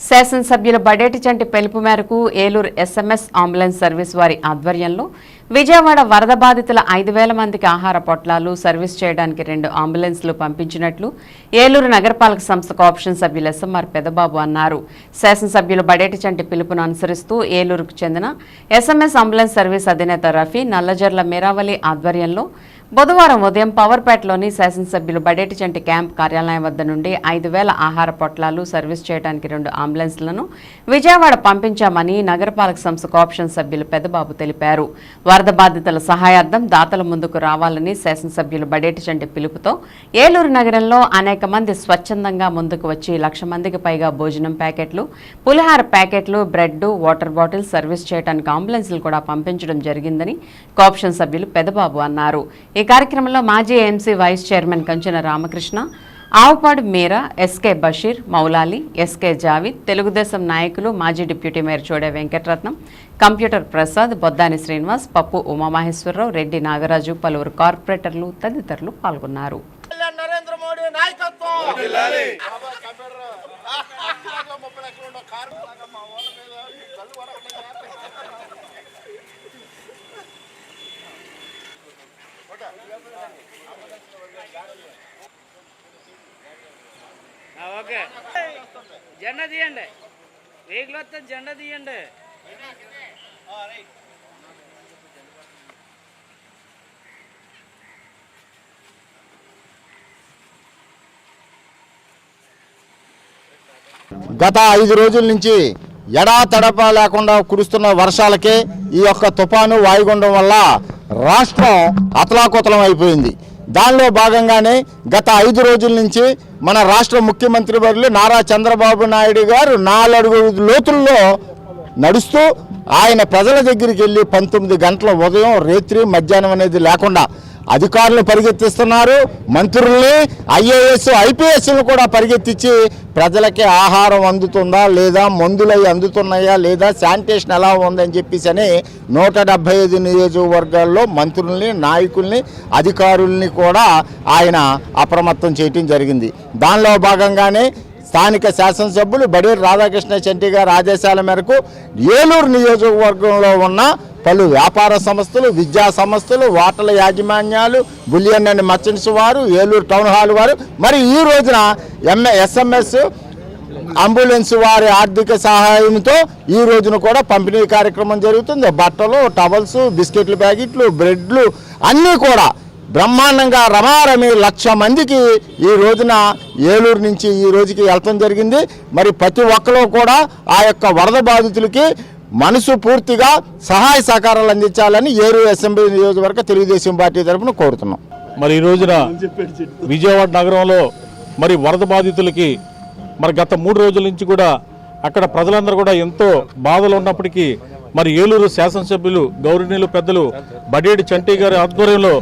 శాసనసభ్యుల బడేటి చంటి పిలుపు మేరకు ఏలూరు ఎస్ఎంఎస్ అంబులెన్స్ సర్వీస్ వారి ఆధ్వర్యంలో విజయవాడ వరద బాధితుల ఐదు వేల మందికి ఆహార పొట్లాలు సర్వీస్ చేయడానికి రెండు అంబులెన్స్లు పంపించినట్లు ఏలూరు నగరపాలక సంస్థ ఆప్షన్ సభ్యులు ఎస్ఎంఆర్ పెదబాబు అన్నారు. శాసనసభ్యులు బడేటి చంటి పిలుపును అనుసరిస్తూ ఏలూరుకు చెందిన ఎస్ఎంఎస్ అంబులెన్స్ సర్వీస్ అధినేత రఫీ నల్లజర్ల మేరావలి ఆధ్వర్యంలో బుధవారం ఉదయం పవర్పేటలోని శాసనసభ్యులు బడేటిచంటి క్యాంప్ కార్యాలయం వద్ద నుండి ఐదు వేల ఆహార పొట్లాలు సర్వీస్ చేయడానికి రెండు అంబులెన్స్లను విజయవాడ పంపించామని నగరపాలక సంస్థ కోఆప్షన్ సభ్యులు పెద్దబాబు తెలిపారు. వరద బాధితుల సహాయార్థం దాతల ముందుకు రావాలని శాసనసభ్యులు బడేటిచంటి పిలుపుతో ఏలూరు నగరంలో అనేక మంది స్వచ్ఛందంగా ముందుకు వచ్చి లక్ష మందికి పైగా భోజనం ప్యాకెట్లు పులిహార ప్యాకెట్లు బ్రెడ్ వాటర్ బాటిల్ సర్వీస్ చేయడానికి అంబులెన్స్లు కూడా పంపించడం జరిగిందని కోఆప్షన్ సభ్యులు పెదబాబు అన్నారు. ఈ కార్యక్రమంలో మాజీ MC vice chairman Kanchena Ramakrishna Avupadu Meera SK Basheer Moulali SK Javid Telugu Desam నాయకులు మాజీ deputy mayor Chode Venkataratnam computer Prasad Boddani Srinivas Pappu Umamaheswararao Reddy Nagaraju పలువురు కార్పొరేటర్లు తదితరులు పాల్గొన్నారు కళ్యాణ్ నరేంద్ర మోడీ నాయకత్వం ముప్పై లక్షలు ఉన్న కారు మా వాళ్ళ మీద చల్లు పడకుండా ఆ, ఓకే. జెండా తీయండి. వెహికల్ వస్తే జెండా తీయండి. గత ఐదు రోజుల నుంచి ఎడాతడప లేకుండా కురుస్తున్న వర్షాలకే ఈ యొక్క తుఫాను వాయుగుండం వల్ల రాష్ట్రం అతలాకుతలం అయిపోయింది. దానిలో భాగంగానే గత ఐదు రోజుల నుంచి మన రాష్ట్ర ముఖ్యమంత్రి వర్యులు నారా చంద్రబాబు నాయుడు గారు నాలుగు లోతుల్లో నడుస్తూ ఆయన ప్రజల దగ్గరికి వెళ్ళి పంతొమ్మిది గంటల ఉదయం రేత్రి మధ్యాహ్నం అనేది లేకుండా అధికారులు పరిగెత్తిస్తున్నారు. మంత్రుల్ని ఐఏఎస్ ఐపీఎస్లు కూడా పరిగెత్తించి ప్రజలకి ఆహారం అందుతుందా లేదా మందులై అందుతున్నాయా లేదా శానిటేషన్ ఎలా ఉందని చెప్పేసి అని నూట డెబ్బై ఐదు నియోజకవర్గాల్లో మంత్రుల్ని నాయకుల్ని అధికారుల్ని కూడా ఆయన అప్రమత్తం చేయటం జరిగింది. దానిలో భాగంగానే స్థానిక శాసనసభ్యులు బడేరు రాధాకృష్ణ చెంటి గారి ఆదేశాల మేరకు ఏలూరు నియోజకవర్గంలో ఉన్న పలు వ్యాపార సంస్థలు విద్యా సంస్థలు వాటల యాజమాన్యాలు బులియన్ అండ్ మర్చెంట్స్ వారు ఏలూరు టౌన్ హాల్ వారు. మరి ఈ రోజున ఎంఏ ఎస్ఎంఎస్ అంబులెన్స్ వారి ఆర్థిక సహాయంతో ఈ రోజున కూడా పంపిణీ కార్యక్రమం జరుగుతుంది. బట్టలు టవల్స్ బిస్కెట్లు ప్యాకెట్లు బ్రెడ్లు అన్నీ కూడా బ్రహ్మాండంగా రమారమి లక్ష మందికి ఈ రోజున ఏలూరు నుంచి ఈ రోజుకి వెళ్ళటం జరిగింది. మరి ప్రతి ఒక్కరూ కూడా ఆ యొక్క వరద బాధితులకి మనసు పూర్తిగా సహాయ సహకారాలు అందించాలని ఏలూరు అసెంబ్లీ నియోజకవర్గ తెలుగుదేశం పార్టీ తరఫున కోరుతున్నాం. మరి ఈ రోజున విజయవాడ నగరంలో మరి వరద బాధితులకి మరి గత మూడు రోజుల నుంచి కూడా అక్కడ ప్రజలందరూ కూడా ఎంతో బాధలు ఉన్నప్పటికీ మరి ఏలూరు శాసనసభ్యులు గౌరవనీయులు పెద్దలు బడేడి చంటి గారి ఆధ్వర్యంలో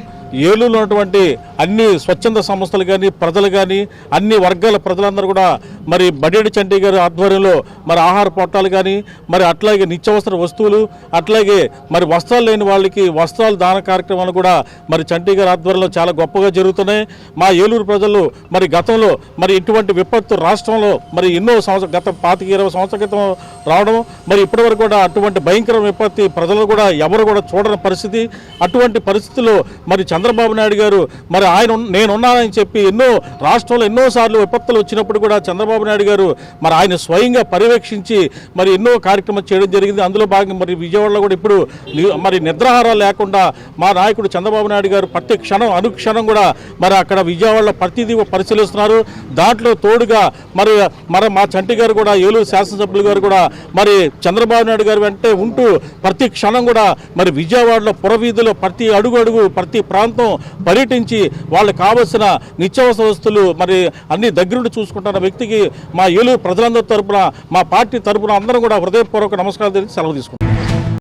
ఏలూరులో ఉన్నటువంటి అన్ని స్వచ్ఛంద సంస్థలు కానీ ప్రజలు కానీ అన్ని వర్గాల ప్రజలందరూ కూడా మరి బడేడి చండీ గారి ఆధ్వర్యంలో మరి ఆహార పొట్టాలు కానీ మరి అట్లాగే నిత్యావసర వస్తువులు అట్లాగే మరి వస్త్రాలు లేని వాళ్ళకి వస్త్రాలు దాన కార్యక్రమాలు కూడా మరి చండీ గారి ఆధ్వర్యంలో చాలా గొప్పగా జరుగుతున్నాయి. మా ఏలూరు ప్రజలు మరి గతంలో మరి ఇటువంటి విపత్తు రాష్ట్రంలో మరి ఎన్నో సంవత్సరం గత పాతిక ఇరవై సంవత్సరాల క్రితం రావడం మరి ఇప్పటివరకు కూడా అటువంటి భయంకర విపత్తి ప్రజలు కూడా ఎవరు కూడా చూడని పరిస్థితి. అటువంటి పరిస్థితుల్లో మరి చంద్రబాబు నాయుడు గారు మరి ఆయన నేనున్నానని చెప్పి ఎన్నో రాష్ట్రంలో ఎన్నోసార్లు విపత్తులు వచ్చినప్పుడు కూడా చంద్రబాబు నాయుడు గారు మరి ఆయన స్వయంగా పర్యవేక్షించి మరి ఎన్నో కార్యక్రమాలు చేయడం జరిగింది. అందులో భాగంగా మరి విజయవాడలో కూడా ఇప్పుడు మరి నిద్రాహారాలు లేకుండా మా నాయకుడు చంద్రబాబు నాయుడు గారు ప్రతి క్షణం అనుక్షణం కూడా మరి అక్కడ విజయవాడలో ప్రతిదీ పరిశీలిస్తున్నారు. దాంట్లో తోడుగా మరి మరి మా చంటి గారు కూడా ఏలూరు శాసనసభ్యులు గారు కూడా మరి చంద్రబాబు నాయుడు గారు వెంటే ఉంటూ ప్రతి క్షణం కూడా మరి విజయవాడలో పురవీధిలో ప్రతి అడుగు అడుగు ప్రతి ప్రాంతం పర్యటించి వాళ్ళకి కావలసిన నిత్యావసర వస్తువులు మరి అన్ని దగ్గరుండి చూసుకుంటున్న వ్యక్తికి మా ఏలూరు ప్రజలందరి తరపున మా పార్టీ తరపున అందరం కూడా హృదయపూర్వక నమస్కారం తెలిసి సెలవు తీసుకుంటాం